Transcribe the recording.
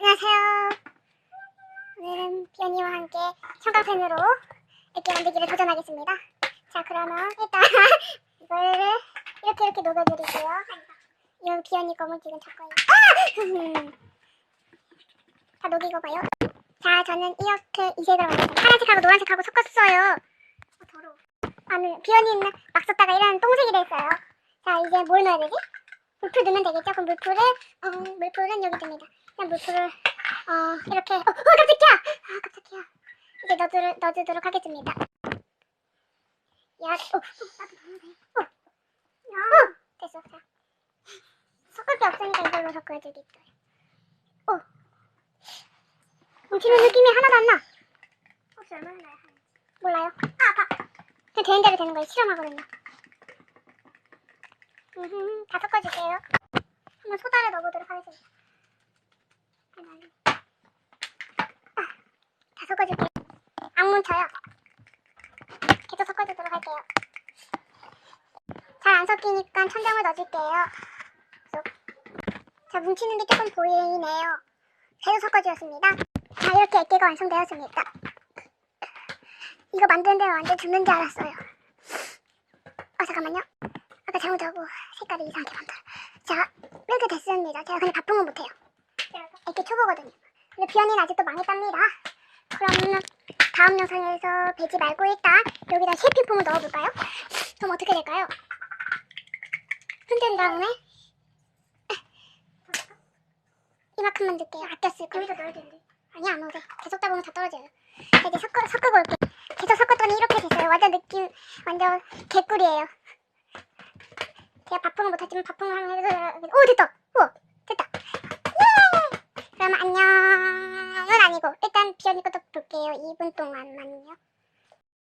안녕하세요. 오늘은 비언니와 함께 형광펜으로 이렇게 만들기를 도전하겠습니다. 자, 그러면 일단 이거를 이렇게 이렇게 녹여드릴게요. 이건 비언니 거물 찍은 저 거예요. 아! 다 녹이고 봐요. 자, 저는 이렇게 이 색으로 만들었어요. 파란색하고 노란색하고 섞었어요. 어, 더러워. 아니, 비언니는 막 썼다가 이런 똥색이 됐어요. 자, 이제 뭘 넣어야 되지? 물풀 넣으면 되겠죠? 그럼 물풀을, 어, 물풀은 여기 줍니다. 그냥 물풀을, 어, 이렇게, 어, 어, 깜짝이야! 아, 깜짝이야. 이제 넣어주, 넣어주도록 하겠습니다. 야, 어, 어, 나도 넣으면 돼. 어, 야, 됐어. 자. 섞을 게 없으니까 이걸로 섞어주겠어요. 어. 뭉치는 느낌이 하나도 안 나. 혹시 얼마나 나요? 몰라요. 아, 아파. 그냥 되는 대로 되는 거예요. 실험하거든요. 다 섞어줄게요. 한번 소다를 넣어보도록 하겠습니다. 아, 다 섞어줄게요. 안 뭉쳐요. 계속 섞어주도록 할게요. 잘 안 섞이니까 천장을 넣어줄게요. 쏙. 자, 뭉치는 게 조금 보이네요. 계속 섞어주었습니다. 자, 이렇게 액계가 완성되었습니다. 이거 만드는데 완전 죽는 줄 알았어요. 아, 잠깐만요. 아까 잘못하고 색깔이 이상하게 만들어. 자, 이렇게 됐습니다. 제가 근데 바쁜 건 못해요. 이렇게 초보거든요. 근데 비언니는 아직도 망했답니다. 그럼 다음 영상에서 배지 말고 일단 여기다 쉐핑폼을 넣어볼까요? 그럼 어떻게 될까요? 흔든 다음에 이만큼만 넣을게요. 아꼈을 거. 여기다 넣어야 되는데. 아니 안 넣어도 돼. 계속 다 보면 다 떨어져요. 자, 이제 섞어, 섞고 올게요. 계속 섞었더니 이렇게 됐어요. 완전 느낌, 완전 개꿀이에요. 제가 바풍을 못하지만 바풍을 하면 해서 오 됐다 우와 일단 비언니 것도 볼게요. 2분 동안만요